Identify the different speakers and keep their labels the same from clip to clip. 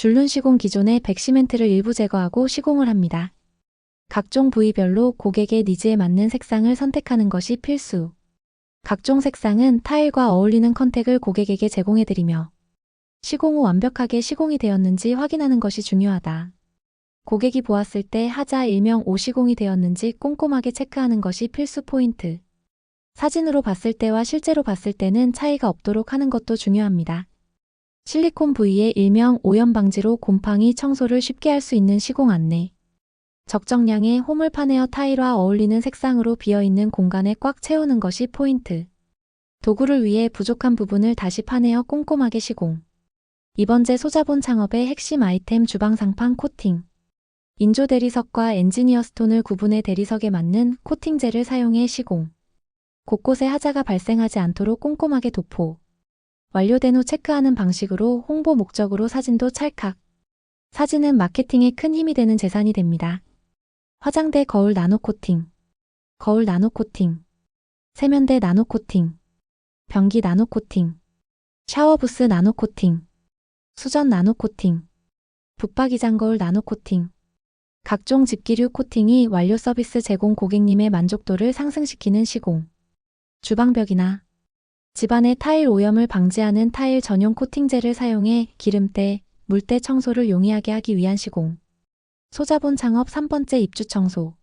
Speaker 1: 줄눈 시공 기존의 백시멘트를 일부 제거하고 시공을 합니다. 각종 부위별로 고객의 니즈에 맞는 색상을 선택하는 것이 필수. 각종 색상은 타일과 어울리는 컨택을 고객에게 제공해드리며 시공 후 완벽하게 시공이 되었는지 확인하는 것이 중요하다. 고객이 보았을 때 하자 일명 오시공이 되었는지 꼼꼼하게 체크하는 것이 필수 포인트. 사진으로 봤을 때와 실제로 봤을 때는 차이가 없도록 하는 것도 중요합니다. 실리콘 부위의 일명 오염 방지로 곰팡이 청소를 쉽게 할 수 있는 시공 안내. 적정량의 홈을 파내어 타일과 어울리는 색상으로 비어있는 공간에 꽉 채우는 것이 포인트. 도구를 위해 부족한 부분을 다시 파내어 꼼꼼하게 시공. 이번제 소자본 창업의 핵심 아이템 주방상판 코팅. 인조 대리석과 엔지니어 스톤을 구분해 대리석에 맞는 코팅제를 사용해 시공. 곳곳에 하자가 발생하지 않도록 꼼꼼하게 도포. 완료된 후 체크하는 방식으로 홍보 목적으로 사진도 찰칵. 사진은 마케팅에 큰 힘이 되는 재산이 됩니다. 화장대 거울 나노 코팅. 거울 나노 코팅. 세면대 나노 코팅. 변기 나노 코팅. 샤워 부스 나노 코팅. 수전 나노 코팅. 붙박이장 거울 나노 코팅. 각종 집기류 코팅이 완료 서비스 제공 고객님의 만족도를 상승시키는 시공. 주방벽이나 집안의 타일 오염을 방지하는 타일 전용 코팅제를 사용해 기름때, 물때 청소를 용이하게 하기 위한 시공. 소자본 창업 3번째 입주 청소.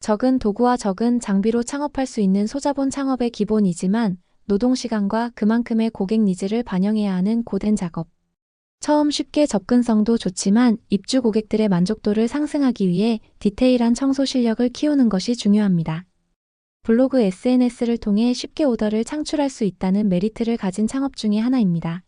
Speaker 1: 적은 도구와 적은 장비로 창업할 수 있는 소자본 창업의 기본이지만 노동시간과 그만큼의 고객 니즈를 반영해야 하는 고된 작업. 처음 쉽게 접근성도 좋지만 입주 고객들의 만족도를 상승하기 위해 디테일한 청소 실력을 키우는 것이 중요합니다. 블로그 SNS를 통해 쉽게 오더를 창출할 수 있다는 메리트를 가진 창업 중의 하나입니다.